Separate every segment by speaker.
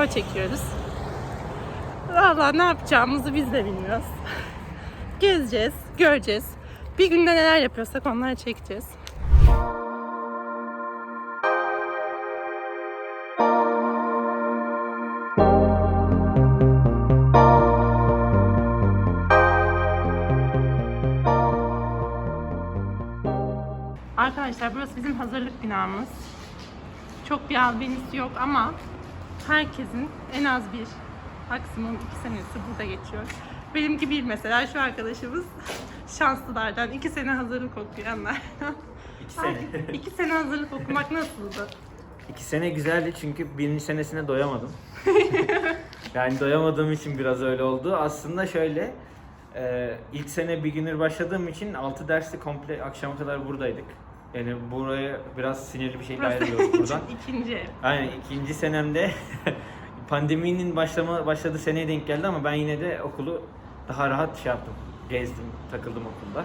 Speaker 1: Vlog çekiyoruz. Valla ne yapacağımızı biz de bilmiyoruz. Gezeceğiz, göreceğiz. Bir günde neler yapıyorsak onları çekeceğiz. Arkadaşlar burası bizim hazırlık binamız. Çok bir albenisi yok ama herkesin en az bir maksimum iki senesi burada geçiyor. Benimki bir mesela şu arkadaşımız şanslılardan iki sene hazırlık okuyanlardan.
Speaker 2: İki sene.
Speaker 1: iki sene hazırlık okumak nasıldı?
Speaker 2: İki sene güzeldi çünkü birinci senesine doyamadım. yani doyamadığım için biraz öyle oldu. Aslında şöyle, e, ilk sene beginner başladığım için 6 dersi komple akşama kadar buradaydık. Yani buraya biraz sinirli bir şekilde ayrılıyoruz buradan.
Speaker 1: İkinci ev.
Speaker 2: Aynen ikinci senemde pandeminin başlama başladığı seneye denk geldi ama ben yine de okulu daha rahat şey yaptım. Gezdim, takıldım okulda.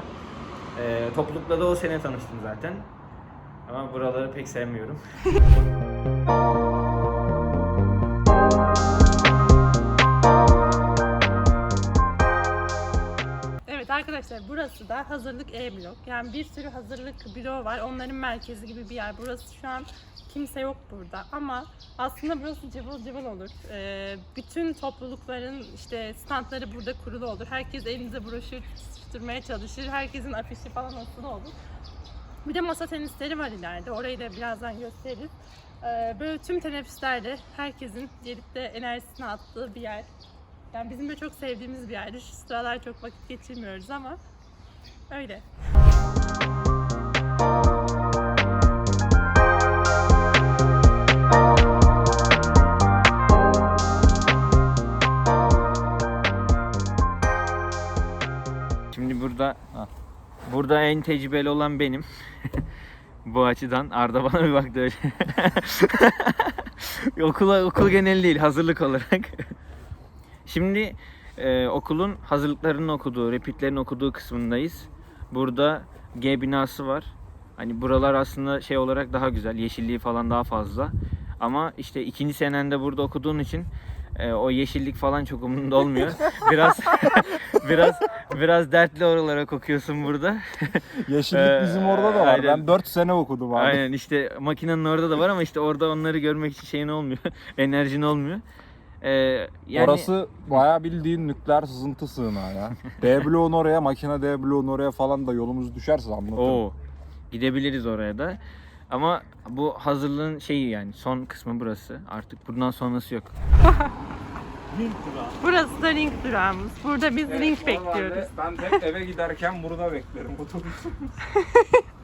Speaker 2: E, toplulukla da o sene tanıştım zaten. Ama buraları pek sevmiyorum.
Speaker 1: arkadaşlar burası da hazırlık E blok. Yani bir sürü hazırlık bloğu var. Onların merkezi gibi bir yer. Burası şu an kimse yok burada ama aslında burası cıvıl cıvıl olur. Ee, bütün toplulukların işte standları burada kurulu olur. Herkes elinde broşür tutturmaya çalışır. Herkesin afişi falan asılı olur. Bir de masa tenisleri var ileride. Orayı da birazdan gösteririz. Ee, böyle tüm teneffüslerde herkesin gelip de enerjisini attığı bir yer. Yani bizim de çok sevdiğimiz bir yerdir. Şu sıralar çok vakit geçirmiyoruz ama öyle.
Speaker 2: Şimdi burada burada en tecrübeli olan benim. Bu açıdan Arda bana bir baktı öyle. Okula okul genel değil hazırlık olarak. Şimdi e, okulun hazırlıklarının okuduğu, repitlerin okuduğu kısmındayız. Burada G binası var. Hani buralar aslında şey olarak daha güzel, yeşilliği falan daha fazla. Ama işte ikinci senende burada okuduğun için e, o yeşillik falan çok umurunda olmuyor. Biraz biraz biraz dertli oralara kokuyorsun burada.
Speaker 3: Yeşillik
Speaker 2: Ee,
Speaker 3: bizim orada da var.
Speaker 2: aynen.
Speaker 3: Ben 4 sene okudum abi.
Speaker 2: Aynen işte makinenin orada da var ama işte orada onları görmek için şeyin olmuyor. Enerjin olmuyor. Ee, yani
Speaker 3: Orası bayağı bildiğin nükleer sızıntı sığınağı ya. D bloğun oraya, makine D bloğun oraya falan da yolumuz düşerse anlatırım.
Speaker 2: o gidebiliriz oraya da. Ama bu hazırlığın şeyi yani son kısmı burası. Artık bundan sonrası yok.
Speaker 1: Burası da link durağımız. Burada biz link bekliyoruz.
Speaker 3: Ben hep eve giderken burada beklerim otobüsü.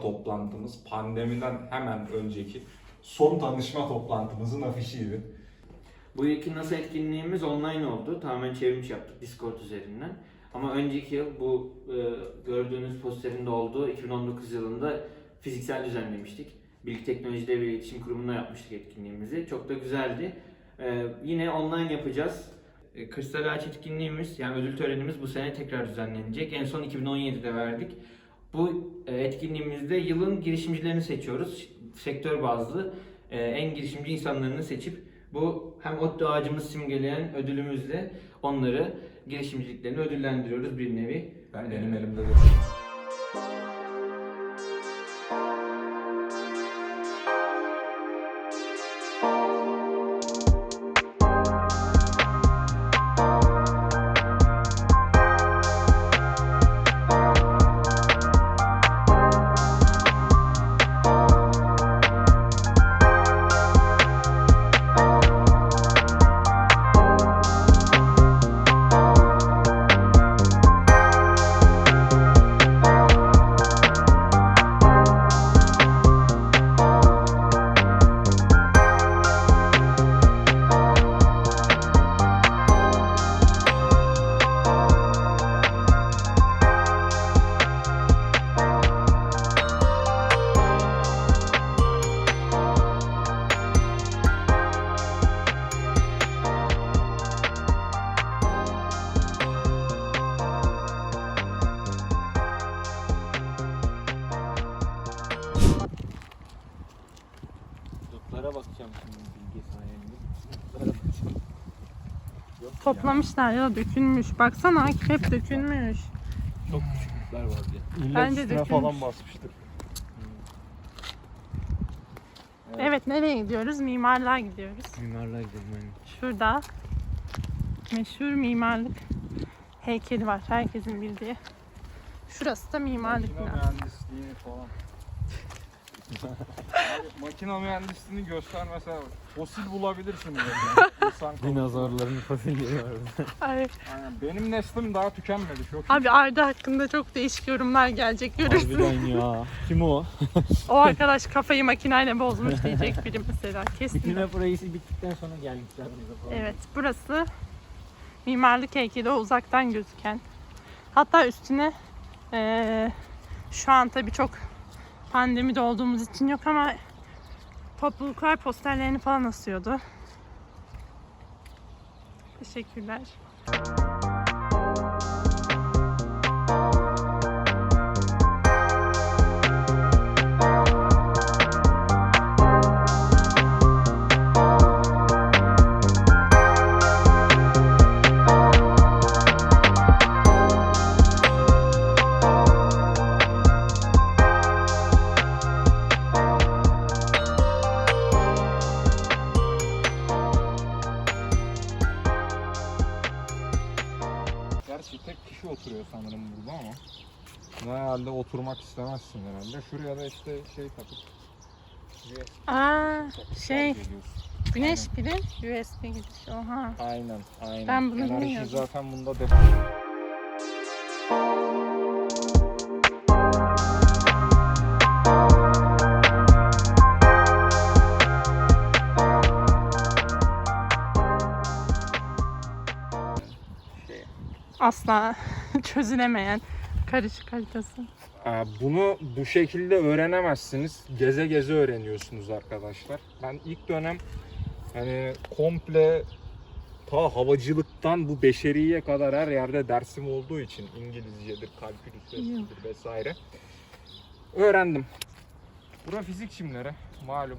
Speaker 4: toplantımız, pandemiden hemen önceki son tanışma toplantımızın afişiydi.
Speaker 2: Bu yılki NASA etkinliğimiz online oldu. Tamamen çevrimiçi yaptık Discord üzerinden. Ama önceki yıl bu e, gördüğünüz posterinde olduğu 2019 yılında fiziksel düzenlemiştik. Bilgi Teknolojileri ve İletişim Kurumu'nda yapmıştık etkinliğimizi. Çok da güzeldi. E, yine online yapacağız. E, Kristal Ağaç etkinliğimiz yani ödül törenimiz bu sene tekrar düzenlenecek. En son 2017'de verdik. Bu e, etkinliğimizde yılın girişimcilerini seçiyoruz. Sektör bazlı e, en girişimci insanlarını seçip bu hem ODTÜ ağacımız simgeleyen ödülümüzle onları girişimciliklerini ödüllendiriyoruz bir nevi.
Speaker 4: Ben
Speaker 2: Ee,
Speaker 4: benim elimde de.
Speaker 1: Toplamışlar ya dökülmüş. Baksana hep dökülmüş.
Speaker 5: Çok küçüklükler var.
Speaker 3: İlle
Speaker 1: Bence
Speaker 3: üstüne
Speaker 1: dökülmüş.
Speaker 3: falan basmıştır. Evet.
Speaker 1: Evet nereye gidiyoruz? Mimarlığa gidiyoruz.
Speaker 5: Mimarlığa gidelim aynen.
Speaker 1: Şurada meşhur mimarlık heykeli var. Herkesin bildiği. Şurası da mimarlık
Speaker 3: Makine
Speaker 1: binası.
Speaker 3: mühendisliği falan. Abi, makine mühendisliğini göster mesela fosil bulabilirsin böyle. İnsan kolu.
Speaker 5: Dinozorların fosilleri var.
Speaker 1: Ay,
Speaker 3: Aynen. Benim neslim daha tükenmedi çok.
Speaker 1: Abi Arda hakkında çok değişik yorumlar gelecek görürsün.
Speaker 5: Harbiden ya. Kim o?
Speaker 1: O arkadaş kafayı makineyle bozmuş diyecek biri mesela. Kesin.
Speaker 5: Bitirme projesi bittikten sonra gelmişler bize falan.
Speaker 1: Evet burası mimarlık heykeli o uzaktan gözüken. Hatta üstüne eee, şu an tabii çok pandemide olduğumuz için yok ama topluluklar posterlerini falan asıyordu. Teşekkürler.
Speaker 3: İşte şey takıp USB
Speaker 1: Aa şey
Speaker 3: şarj ediyorsun.
Speaker 1: güneş pili USB gidiş. Oha.
Speaker 3: Aynen, aynen.
Speaker 1: Ben bunu
Speaker 3: Enerji
Speaker 1: bilmiyordum.
Speaker 3: zaten bunda depo.
Speaker 1: Asla çözülemeyen karışık haritası.
Speaker 3: Bunu bu şekilde öğrenemezsiniz. Geze geze öğreniyorsunuz arkadaşlar. Ben ilk dönem hani komple ta havacılıktan bu beşeriye kadar her yerde dersim olduğu için İngilizcedir, kalkülüs vesaire. Öğrendim. Bura fizik çimleri malum.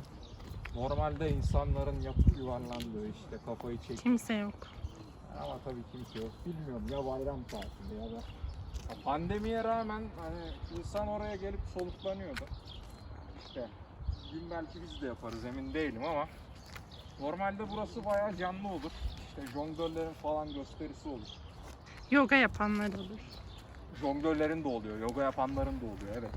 Speaker 3: Normalde insanların yapıp yuvarlandığı işte kafayı çek.
Speaker 1: Kimse yok.
Speaker 3: Ama tabii kimse yok. Bilmiyorum ya bayram tatili ya da pandemiye rağmen hani insan oraya gelip soluklanıyordu. İşte gün belki biz de yaparız emin değilim ama normalde burası bayağı canlı olur. İşte jonglörlerin falan gösterisi olur.
Speaker 1: Yoga yapanlar olur.
Speaker 3: Jonglörlerin de oluyor, yoga yapanların da oluyor evet.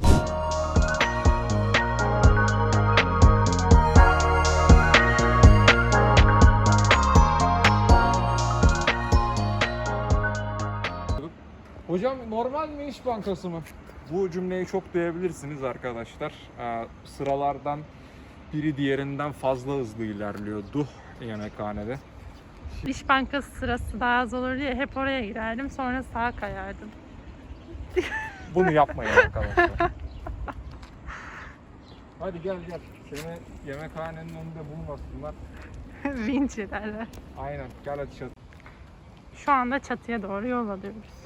Speaker 3: Hocam normal mi iş bankası mı? Bu cümleyi çok duyabilirsiniz arkadaşlar. Ee, sıralardan biri diğerinden fazla hızlı ilerliyordu yemekhanede.
Speaker 1: İş Bankası sırası daha az olur diye hep oraya girerdim. Sonra sağa kayardım.
Speaker 3: Bunu yapmayın arkadaşlar. Hadi gel gel. Seni yemekhanenin önünde bulmasınlar.
Speaker 1: Vinç ederler.
Speaker 3: Aynen gel hadi çat.
Speaker 1: Şu anda çatıya doğru yol alıyoruz.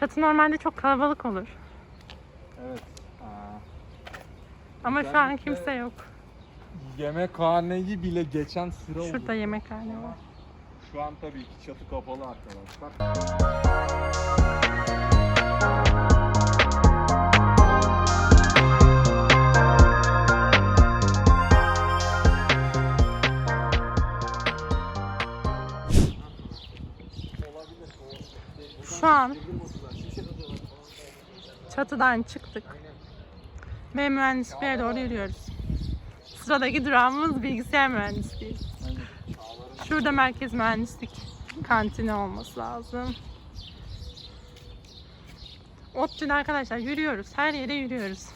Speaker 1: Çatı normalde çok kalabalık olur.
Speaker 3: Evet. Aa,
Speaker 1: Ama şu an
Speaker 3: Özellikle-
Speaker 1: kimse yok.
Speaker 3: yemekhaneyi bile geçen sıra oldu.
Speaker 1: Şurada yemekhane var.
Speaker 3: Şu an tabii ki çatı kapalı arkadaşlar.
Speaker 1: Şu an çatıdan çıktık. Ve mühendisliğe doğru yürüyoruz. Sıradaki durağımız bilgisayar mühendisliği. Şurada merkez mühendislik kantini olması lazım. ODTÜ'de arkadaşlar yürüyoruz. Her yere yürüyoruz.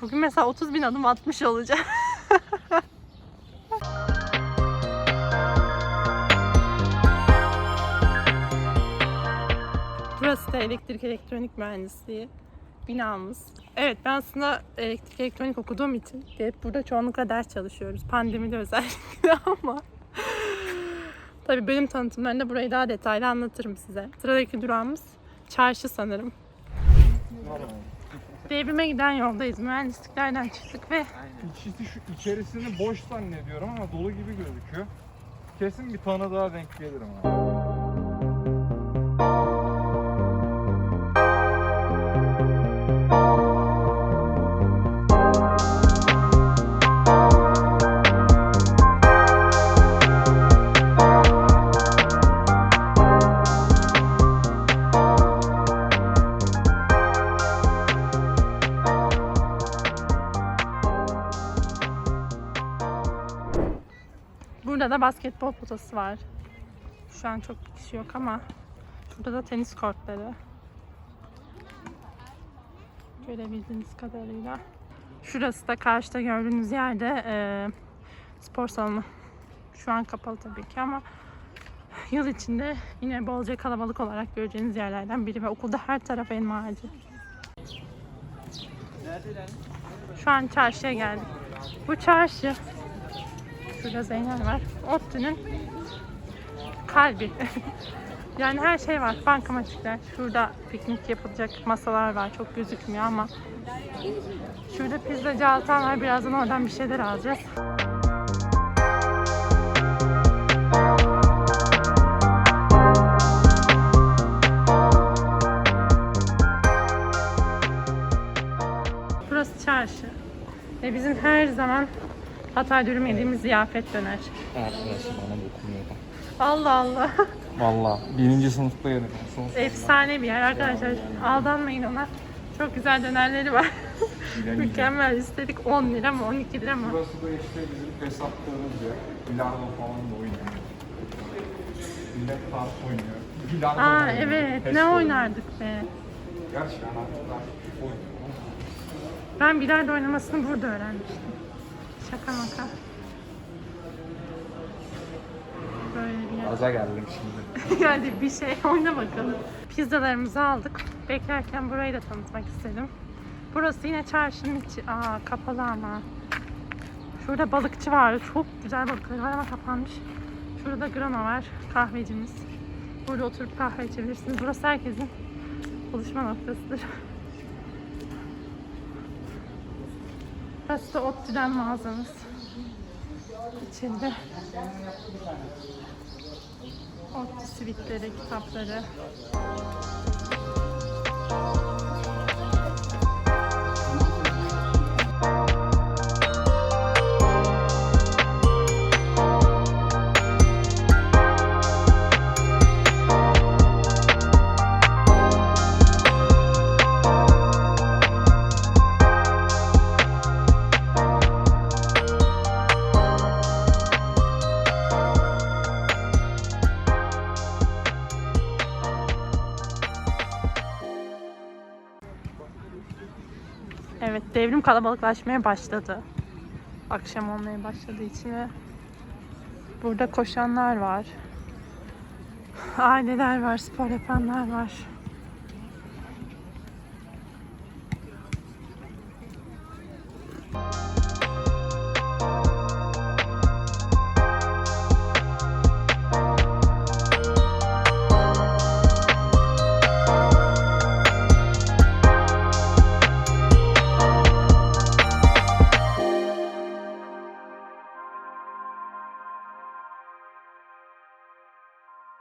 Speaker 1: Bugün mesela 30 bin adım atmış olacağım. Burası da elektrik elektronik mühendisliği binamız. Evet ben aslında elektrik elektronik okuduğum için gelip burada çoğunlukla ders çalışıyoruz. Pandemide özellikle ama tabii bölüm tanıtımlarında burayı daha detaylı anlatırım size. Sıradaki durağımız çarşı sanırım. Devrime giden yoldayız. Mühendisliklerden çıktık ve
Speaker 3: İçisi şu içerisini boş zannediyorum ama dolu gibi gözüküyor. Kesin bir tane daha denk gelirim abi.
Speaker 1: Burada da basketbol potası var. Şu an çok kişi yok ama şurada da tenis kortları. Görebildiğiniz kadarıyla. Şurası da karşıda gördüğünüz yerde eee, spor salonu. Şu an kapalı tabii ki ama yıl içinde yine bolca kalabalık olarak göreceğiniz yerlerden biri ve okulda her taraf elma ağacı. Şu an çarşıya geldik. Bu çarşı Şurada Zeynep var. ODTÜ'nün kalbi. yani her şey var. Bankamatikler. Şurada piknik yapılacak masalar var. Çok gözükmüyor ama. Şurada pizzacı Altan var. Birazdan oradan bir şeyler alacağız. Burası çarşı. Ve bizim her zaman Hatay dürüm yediğimiz ziyafet döner.
Speaker 3: Arkadaşım bana dokunuyor.
Speaker 1: Allah Allah.
Speaker 3: Valla birinci sınıfta yedim. Son
Speaker 1: Efsane bir yer arkadaşlar. Aldanmayın ona. Çok güzel dönerleri var. Mükemmel. İstedik 10 lira mı 12 lira mı?
Speaker 3: Burası da işte bizim hesaplarımız ya. Bilardo falan da oynuyor. Millet kart oynuyor. Bilardo
Speaker 1: Aa
Speaker 3: oynuyor.
Speaker 1: evet
Speaker 3: PES
Speaker 1: ne oynardık be.
Speaker 3: Gerçi ben artık artık oynuyorum.
Speaker 1: Ben bilardo oynamasını burada öğrenmiştim. Maka. Böyle bir yer.
Speaker 3: Gaza geldim şimdi.
Speaker 1: Hadi bir şey oyna bakalım. Pizzalarımızı aldık. Beklerken burayı da tanıtmak istedim. Burası yine çarşının içi. Aa kapalı ama. Şurada balıkçı var. Çok güzel balıkları var ama kapanmış. Şurada grano var. Kahvecimiz. Burada oturup kahve içebilirsiniz. Burası herkesin buluşma noktasıdır. Burası da ODTÜ'den mağazamız. İçeride ODTÜ sivitleri, kitapları. Devrim kalabalıklaşmaya başladı. Akşam olmaya başladığı için ve burada koşanlar var. Aileler var, spor yapanlar var.